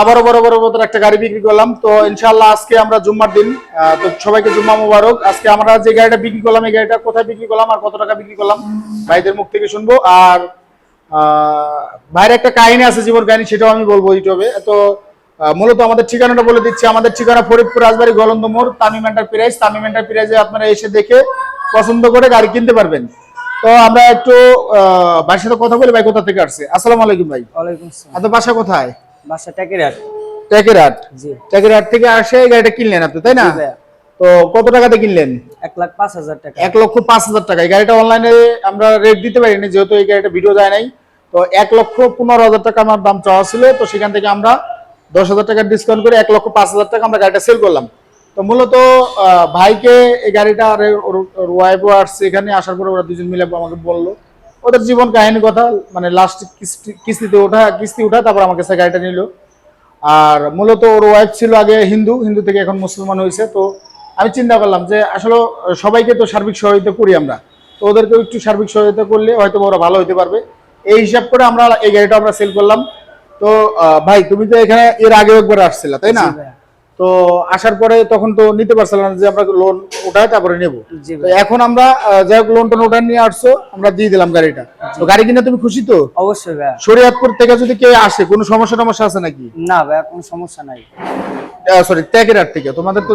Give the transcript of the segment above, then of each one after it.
আবারও বড় বড় মতো একটা গাড়ি বিক্রি করলাম। তো ইনশাল্লাহ আজকে আমরা জুম্মার দিন তো সবাইকে জুম্মা মুবারক। আজকে আমরা যে গাড়িটা বিক্রি করলাম এই গাড়িটা কোথায় বিক্রি করলাম আর কত টাকা বিক্রি করলাম ভাইদের মুখ থেকে শুনব। আর ভাইয়ের একটা কাহিনী আছে জীবন কাহিনী সেটাও আমি বলব ইউটিউবে। তো মূলত আমাদের ঠিকানাটা বলে দিচ্ছি। আমাদের ঠিকানা ফরিদপুর রাজবাড়ি গলন্দ মোড় তামিম এন্টারপ্রাইজ। তামিম এন্টারপ্রাইজে আপনারা এসে দেখে পছন্দ করে গাড়ি কিনতে পারবেন। তো আমরা একটু আহ, ভাইয়ের সাথে কথা বলি ভাই কোথা থেকে আসছে? আসসালামু আলাইকুম ভাই। ওয়ালাইকুম আসসালাম। আপনার বাসা কোথায়? বাসা টাকিরাট টেকেরহাট? জি। টেকেরহাট থেকে আসে এই গাড়িটা কিনলেন আপনি তাই না? তো কত টাকাতে কিনলেন? এক লাখ পাঁচ হাজার টাকা। এক লক্ষ পাঁচ হাজার টাকা। এই গাড়িটা অনলাইনে আমরা রেট দিতে পারিনি যেহেতু এই গাড়িটা ভিডিও যায় নাই। তো এক লক্ষ পনেরো হাজার টাকা আমার দাম চাওয়া ছিল তো সেখান থেকে আমরা দশ হাজার টাকা ডিসকাউন্ট করে এক লক্ষ পাঁচ হাজার টাকা আমরা গাড়িটা সেল করলাম। তো মূলত ভাইকে এই গাড়িটা আর ওয়াইফও আসছে এখানে আসার পরে ওরা দুজন মিলে আমাকে বলল ওদের জীবন কাহিনী কথা মানে লাস্ট কিস্তি, কিস্তিতে ওঠা, কিস্তি উঠা তারপর আমার কাছে গাড়িটা নিল। আর মূলত ওর ওয়াইফ ছিল আগে হিন্দু হিন্দু থেকে এখন মুসলমান হয়েছে। তো আমি চিন্তা করলাম যে আসলে সবাইকে তো সার্বিক সহযোগিতা করি আমরা। তো ওদেরকে একটু সার্বিক সহযোগিতা করলে হয়তো ওরা ভালো হতে পারবে। এই হিসাব করে আমরা এই গাড়িটা আমরা সেল করলাম। তো ভাই, তুমি তো এখানে এর আগে একবার আসছিলা, তাই না। তো আসার পরে তখন তো নিতে পারছিলাম না যে আমরা লোন ওঠাই তারপরে নেব। এখন আমরা যাই হোক লোন টোন ওটা নিয়ে আসছো আমরা দিয়ে দিলাম গাড়িটা। তো গাড়ি কিনে তুমি খুশি তো? অবশ্যই ভাইয়া শরীয়তপুর থেকে যদি কেউ আসে কোনো সমস্যা টমস্যা আছে নাকি? না ভাইয়া কোনো সমস্যা নাই। সরি ট্যাকেরহাট থেকে। তোমাদের তো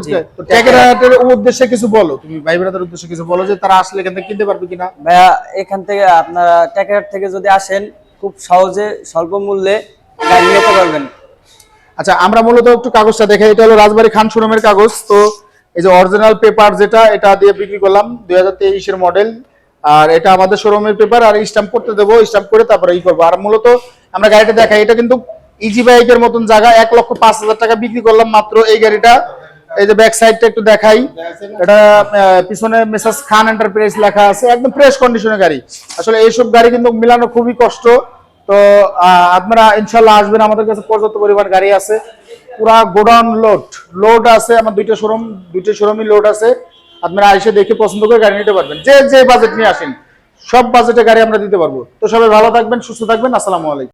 তো উদ্দেশ্যে কিছু বলো। তুমি ভাই বোনদের উদ্দেশ্যে কিছু বলো যে তারা আসলে এখান থেকে কিনতে পারবে কিনা? ভাইয়া এখান থেকে আপনারা টাকিরাট থেকে যদি আসেন খুব সহজে স্বল্প মূল্যে গাড়ি নিতে পারবেন। আচ্ছা আমরা মূলত একটু কাগজটা দেখে এটা হলো রাজবাড়ি খান শোরুমের কাগজ। তো এই যে অরিজিনাল পেপার যেটা, এটা দিয়ে বিক্রি করলাম দুই হাজার মডেল আর এটা আমাদের শোরুমের পেপার আর স্ট্যাম্প করতে দেবো স্ট্যাম্প করে তারপরে ই করব। আর মূলত আমরা গাড়িটা দেখাই, এটা কিন্তু ইজি বাইকের মতন জায়গা। এক লক্ষ পাঁচ হাজার টাকা বিক্রি করলাম মাত্র এই গাড়িটা। এই যে ব্যাক সাইডটা একটু দেখাই। এটা পিছনে মেসাজ খান এন্টারপ্রাইজ লেখা আছে। একদম ফ্রেশ কন্ডিশনের গাড়ি। আসলে এইসব গাড়ি কিন্তু মিলানো খুবই কষ্ট। তো আপনারা ইনশাল্লাহ আসবেন। আমাদের কাছে পর্যাপ্ত পরিমাণ গাড়ি আছে। পুরা গোডাউন লোড। লোড আছে, আমার দুইটা শোরুম, দুইটা শোরুমই লোড আছে। আপনারা এসে দেখে পছন্দ করে গাড়ি নিতে পারবেন। যে যে বাজেট নিয়ে আসেন, সব বাজেটে গাড়ি আমরা দিতে পারব। তো সবাই ভালো থাকবেন, সুস্থ থাকবেন। আসসালামু আলাইকুম।